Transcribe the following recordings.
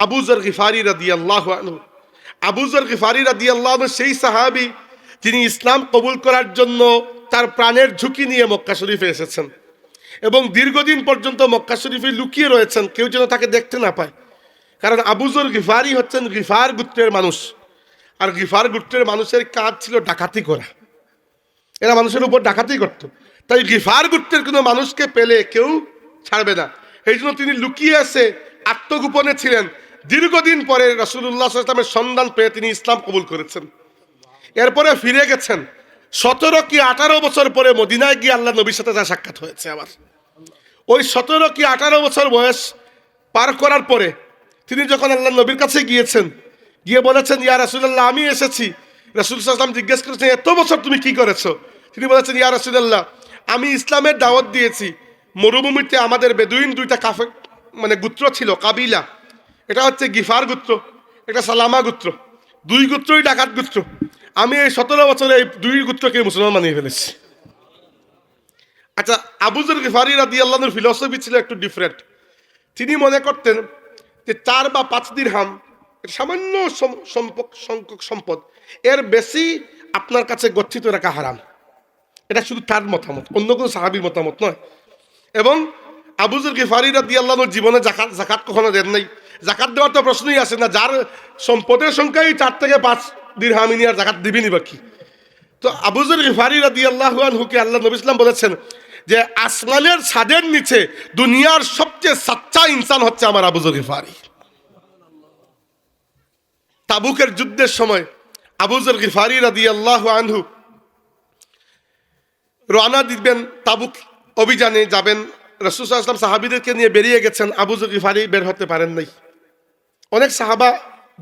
আবুজর গিফারি রাদি আল্লাহ আবুজর গিফারি রাদি আল্লাহ সেই সাহাবি যিনি ইসলাম কবুল করার জন্য তার প্রাণের ঝুঁকি নিয়ে মক্কা শরীফে এসেছেন। এবং দীর্ঘদিন পর্যন্ত মক্কা শরীফে লুকিয়ে রয়েছেন, কেউ যেন তাকে দেখতে না পায়। কারণ আবুজর গিফারি হচ্ছেন গিফার গুত্রের মানুষ। আর গিফার গুত্রের মানুষের কাজ ছিল ডাকাতি করা। এরা মানুষের উপর ডাকাতি করত। তাই গিফার গুত্রের কোনো মানুষকে পেলে কেউ ছাড়বে না। এই জন্য তিনি লুকিয়ে এসে আত্মগোপনে ছিলেন। দীর্ঘদিন পরে রসুল্লাহ ইসলামের সন্ধান পেয়ে তিনি ইসলাম কবুল করেছেন। এরপরে ফিরে গেছেন। সতেরো কি আঠারো বছর পরে মদিনায় গিয়ে আল্লাহ নবীর সাথে তার সাক্ষাৎ হয়েছে আবার। ওই সতেরো কি আঠারো বছর বয়স পার করার পরে তিনি যখন আল্লাহ নবীর কাছে গিয়েছেন, গিয়ে বলেছেন, ইয়া রাসুল্লাহ আমি এসেছি। রাসুল সাল্লাম জিজ্ঞেস করেছেন, এত বছর তুমি কি করেছ? তিনি বলেছেন, ইয়া রাসুল্লাহ আমি ইসলামের দাওয়াত দিয়েছি। মরুভূমিতে আমাদের বেদুইন দুইটা কাফে মানে গোত্র ছিল, কাবিলা। এটা হচ্ছে গিফার গোত্র, এটা সালামা গোত্র, দুই গোত্রই ডাকাত গোত্র। আমি এই সতেরো বছরে এই দুই গোত্রকে মুসলমান বানিয়ে ফেলেছি। আচ্ছা আবুজুর গিফারি রাদি আল্লাহর ফিলসফি ছিল একটু ডিফারেন্ট তিনি মনে করতেন যে চার বা পাঁচ দিন হাম সামান্য সম- সংখ্যক সম্পদ। এর বেশি আপনার কাছে গচ্ছিত রাখা হারাম। এটা শুধু তার মতামত, অন্য কোনো সাহাবির মতামত নয়। এবং আবুজুর গিফারি রাদি আল্লাহর জীবনে জাকাত জাকাত কখনো দেন নাই। জাকাত দেওয়ার তো প্রশ্নই আসে না, যার সম্পদের সংখ্যাই চার থেকে পাঁচ দিন হামিনি আর জাকাত দিবিনি বাকি। তো আবুজুর গিফারি রাদি আল্লাহ হুকে আল্লাহ নবী ইসলাম বলেছেন যে, আসমানের ছাদের নিচে দুনিয়ার সবচেয়ে সাচ্চা ইনসান হচ্ছে আমার আবুজুর গিফারি। তাবুকের যুদ্ধের সময় আবুজুর গিফারি রাদি আল্লাহ আনহু রওনা দিবেন তাবুক অভিযানে যাবেন। রসুল আসলাম সাহাবিদেরকে নিয়ে বেরিয়ে গেছেন। আবুজুর গিফারি বের হতে পারেন নাই। অনেক সাহাবা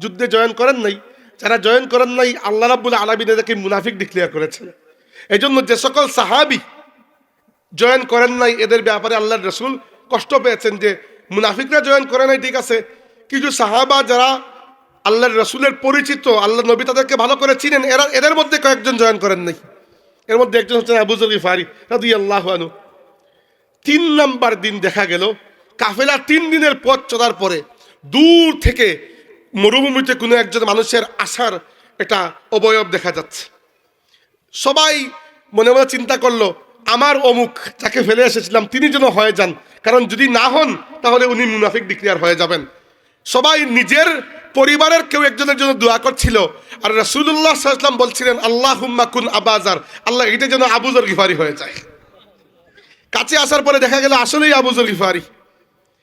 যুদ্ধে জয়েন করেন নাই। যারা জয়েন করেন নাই, আল্লাহ রাব্বুল আলমিন এদেরকে মুনাফিক ডিক্লেয়ার করেছেন। এই জন্য যে সকল সাহাবি জয়েন করেন নাই, এদের ব্যাপারে আল্লাহ রসুল কষ্ট পেয়েছেন যে মুনাফিকরা জয়েন করে নাই, ঠিক আছে। কিছু সাহাবা যারা আল্লাহর রসুলের পরিচিত, আল্লাহ নবী তাদেরকে ভালো করে চিনেন, এরা এদের মধ্যে কয়েকজন জয়েন করেন নাই। এর মধ্যে একজন হচ্ছেন আবুজুর গিফারি রাদি আল্লাহ তিন নাম্বার দিন দেখা গেল, কাফেলা তিন দিনের পথ চলার পরে দূর থেকে মরুভূমিতে কোনো একজন মানুষের আসার একটা অবয়ব দেখা যাচ্ছে। সবাই মনে মনে চিন্তা করল, আমার অমুক যাকে ফেলে এসেছিলাম, তিনি যেন হয়ে যান। কারণ যদি না হন, তাহলে উনি মুনাফিক ডিক্লিয়ার হয়ে যাবেন। সবাই নিজের পরিবারের কেউ একজনের জন্য দোয়া করছিল। আর রসুল্লাহ সাল্লাম বলছিলেন আল্লাহ হুম্মা কুন আবাজার। আল্লাহ, এটা যেন আবুজর গিফারি হয়ে যায়। কাছে আসার পরে দেখা গেল, আসলেই আবুজর গিফারি।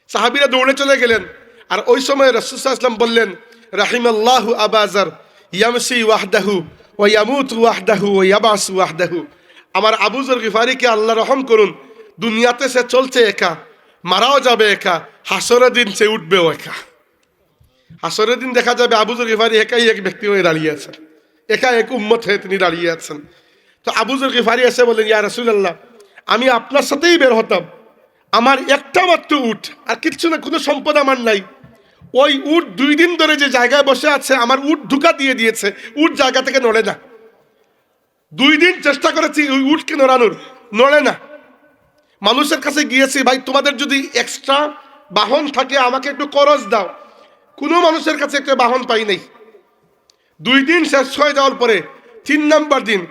সাহাবিরা দৌড়ে চলে গেলেন। আর ওই সময় রসুলাম বললেন রাহিম আল্লাহ আবাজার ইয়ামসি ওয়াহদাহু ও ইয়ামুত ওয়াহদাহু ও ইয়াবাস ওয়াহদাহু। আমার আবুজর গিফারিকে আল্লাহ রহম করুন, দুনিয়াতে সে চলছে একা, মারাও যাবে একা, হাসরের দিন সে উঠবেও একা। হাসরের দিন দেখা যাবে আবুজর গিফারি একাই এক ব্যক্তি হয়ে দাঁড়িয়ে আছেন একা এক উম্মত হয়ে তিনি দাঁড়িয়ে আছেন। তো আবুজর গিফারি এসে বলেন ইয়া রসুল্লাহ আমি আপনার সাথেই বের হতাম, আমার একটা মাত্র উঠ, আর কিচ্ছু না, কোনো সম্পদ আমার নাই। ওই উট দুই দিন ধরে যে জায়গায় বসে আছে, আমার উট ঢুকা দিয়ে দিয়েছে। উট জায়গা থেকে নড়ে না। দুই দিন চেষ্টা করেছি ওই উটকে নড়ানোর। নড়ে না। মানুষের কাছে গিয়েছি, ভাই, তোমাদের যদি এক্সট্রা বাহন থাকে, আমাকে একটু করজ দাও। কোনো মানুষের কাছে একটা বাহন পাই নাই। দুই দিন শেষ হয়ে যাওয়ার পরে, তিন নাম্বার দিন,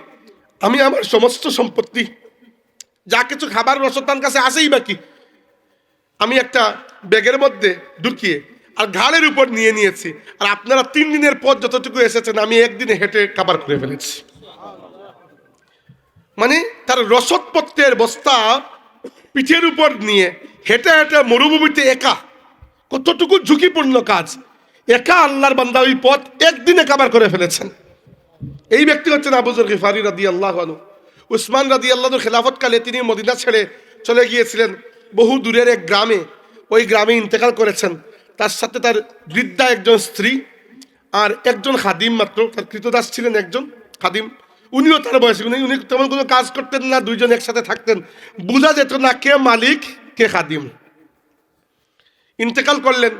আমি আমার সমস্ত সম্পত্তি, যা কিছু খাবার রসদ তার কাছে আসেই বাকি, আমি একটা ব্যাগের মধ্যে ঢুকিয়ে আর ঘাড়ের উপর নিয়ে নিয়েছি। আর আপনারা তিন দিনের পর যতটুকু এসেছেন, আমি একদিনে হেঁটে কাবার করে ফেলেছি। মানে তার রসদপত্রের বস্তা পিঠের উপর নিয়ে হেঁটে হেঁটে মরুভূমিতে একা। কতটুকু ঝুঁকিপূর্ণ কাজ। একা আল্লাহর বান্দা ওই পথ একদিনে কাবার করে ফেলেছেন। এই ব্যক্তি হচ্ছেন আবুজর গিফারি রাদি আল্লাহ উসমান রাদি আল্লাহর খেলাফতকালে তিনি মদিনা ছেড়ে চলে গিয়েছিলেন। বহু দূরের এক গ্রামে। ওই গ্রামে ইন্তেকাল করেছেন। তার সাথে তার বৃদ্ধা একজন স্ত্রী আর একজন খাদিম মাত্র, তার কৃতদাস ছিলেন একজন খাদিম। উনিও তার বয়সী, উনি উনি তেমন কোনো কাজ করতেন না, দুইজন একসাথে থাকতেন। বোঝা যেত না কে মালিক, কে খাদিম। ইন্তেকাল করলেন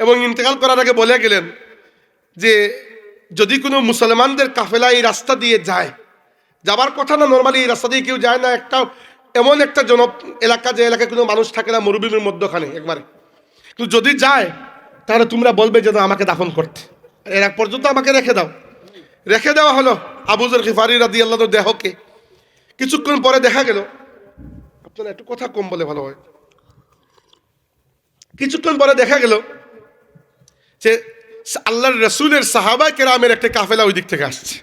এবং ইন্তেকাল করার আগে বলে গেলেন যে, যদি কোনো মুসলমানদের কাফেলা এই রাস্তা দিয়ে যায়, যাবার কথা না নর্মালি এই রাস্তা দিয়ে কেউ যায় না, একটা এমন একটা জন এলাকা যে এলাকায় কোনো মানুষ থাকে না, মরুভূমির মধ্যখানে একবারে। কিন্তু যদি যায়, তাহলে তোমরা বলবে যে আমাকে দাফন করতে। এর এক পর্যন্ত আমাকে রেখে দাও। রেখে দেওয়া হলো আবুজর খিফারি রাদি আল্লাহ দেহকে। কিছুক্ষণ পরে দেখা গেল, আপনারা একটু কথা কম বলে ভালো হয়। কিছুক্ষণ পরে দেখা গেল যে আল্লাহর রসুলের সাহাবা কেরামের একটা কাফেলা ওই দিক থেকে আসছে।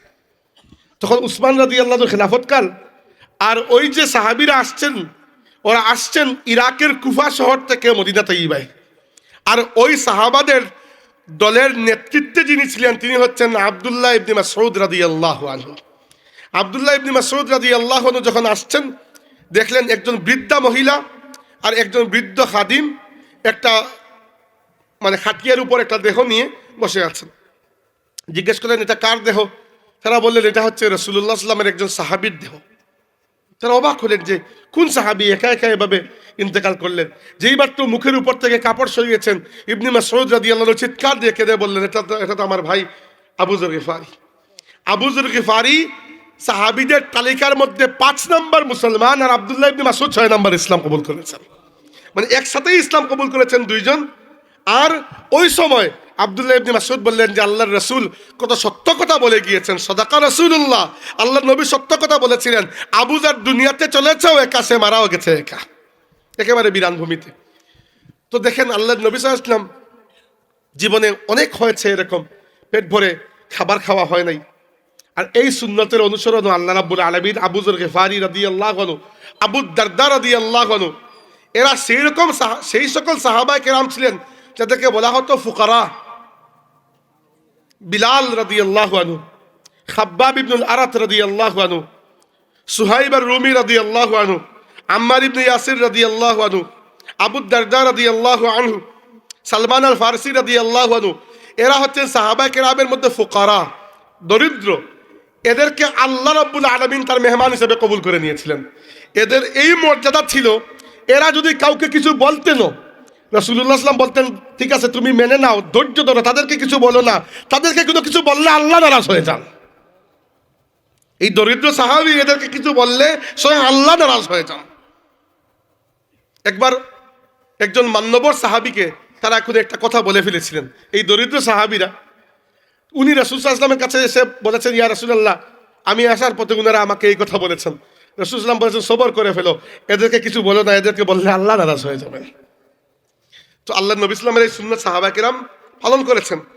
তখন উসমান রাদি আল্লাহ খেলাফতকাল আর ওই যে সাহাবিরা আসছেন, ওরা আসছেন ইরাকের কুফা শহর থেকে মদিনা তৈবাই আর ওই সাহাবাদের দলের নেতৃত্বে যিনি ছিলেন, তিনি হচ্ছেন আবদুল্লাহ ইবনি মাসউদ রাদি আল্লাহ আনহু। আবদুল্লাহ ইবনি মাসউদ রাদি আল্লাহ যখন আসছেন, দেখলেন একজন বৃদ্ধা মহিলা আর একজন বৃদ্ধ খাদিম একটা মানে খাটিয়ার উপর একটা দেহ নিয়ে বসে আছেন। জিজ্ঞেস করলেন, এটা কার দেহ? তারা বললেন, এটা হচ্ছে রসুল্লাহ সাল্লামের একজন সাহাবির দেহ। তারা অবাক হলেন যে, কোন সাহাবি একা একা এভাবে ইন্তেকাল করলেন? যেই মাত্র মুখের উপর থেকে কাপড় সরিয়েছেন, ইবনি মাসউদ রাদিয়াল্লাহু চিৎকার দিয়ে কেঁদে বললেন, এটা তো এটা তো আমার ভাই আবুজর গিফারি। আবুজর গিফারি সাহাবিদের তালিকার মধ্যে পাঁচ নম্বর মুসলমান আর আবদুল্লাহ ইবনি মাসুদ ছয় নম্বর ইসলাম কবুল করেছেন। মানে একসাথেই ইসলাম কবুল করেছেন দুইজন। আর ওই সময় আবদুল্লাহ ইবনি মাসুদ বললেন যে আল্লাহর রসুল কত সত্য কথা বলে গিয়েছেন, সদাকা রসুল্লাহ আল্লাহ নবী সত্য কথা বলেছিলেন আবুজার দুনিয়াতে চলেছেও একা, সে মারাও গেছে একা। একেবারে বিরান ভূমিতে। তো দেখেন আল্লাহ নবী সাল্লাম জীবনে অনেক হয়েছে এরকম, পেট ভরে খাবার খাওয়া হয় নাই। আর এই সুন্নতের অনুসরণ আল্লাহ রাব্বুল আলমিন আবুজর গেফারি রাদি আল্লাহ গনু আবু দারদা রাদি আল্লাহ গনু এরা সেই রকম সেই সকল সাহাবায় কেরাম ছিলেন যাদেরকে বলা হতো ফুকারা। বিলাল রদি আল্লাহ আনু খাব্বাব ইবনুল আরাত রদি আল্লাহ আনু সুহাইব আর রুমি রাদি আল্লাহ আনু আম্মার ইবনে ইয়াসির রদি আল্লাহ আনু আবু দারদা রাদি আল্লাহ আনহু, সালমান আল ফারসি রাদি আল্লাহ আনু এরা হচ্ছেন সাহাবা কেরামের মধ্যে ফুকারা, দরিদ্র। এদেরকে আল্লাহ রাব্বুল আলমিন তার মেহমান হিসেবে কবুল করে নিয়েছিলেন। এদের এই মর্যাদা ছিল, এরা যদি কাউকে কিছু বলতেনও রসুল্লাহ আসলাম বলতেন, ঠিক আছে, তুমি মেনে নাও, ধৈর্য ধরো, তাদেরকে কিছু বলো না। তাদেরকে কিন্তু কিছু বললে আল্লাহ নারাজ হয়ে যান। এই দরিদ্র সাহাবি এদেরকে কিছু বললে স্বয়ং আল্লাহ নারাজ হয়ে যান। একবার একজন মান্যবর সাহাবিকে তারা এখন একটা কথা বলে ফেলেছিলেন। এই দরিদ্র সাহাবিরা, উনি রসুল আসলামের কাছে এসে বলেছেন, ইয়া রসুল্লাহ আমি আসার পথে উনারা আমাকে এই কথা বলেছেন। রসুল ইসলাম বলেছেন, সবর করে ফেলো, এদেরকে কিছু বলো না, এদেরকে বললে আল্লাহ নারাজ হয়ে যাবে তো আল্লাহ নবী ইসলামের এই সুন্নত সাহাবাকেরাম পালন করেছেন।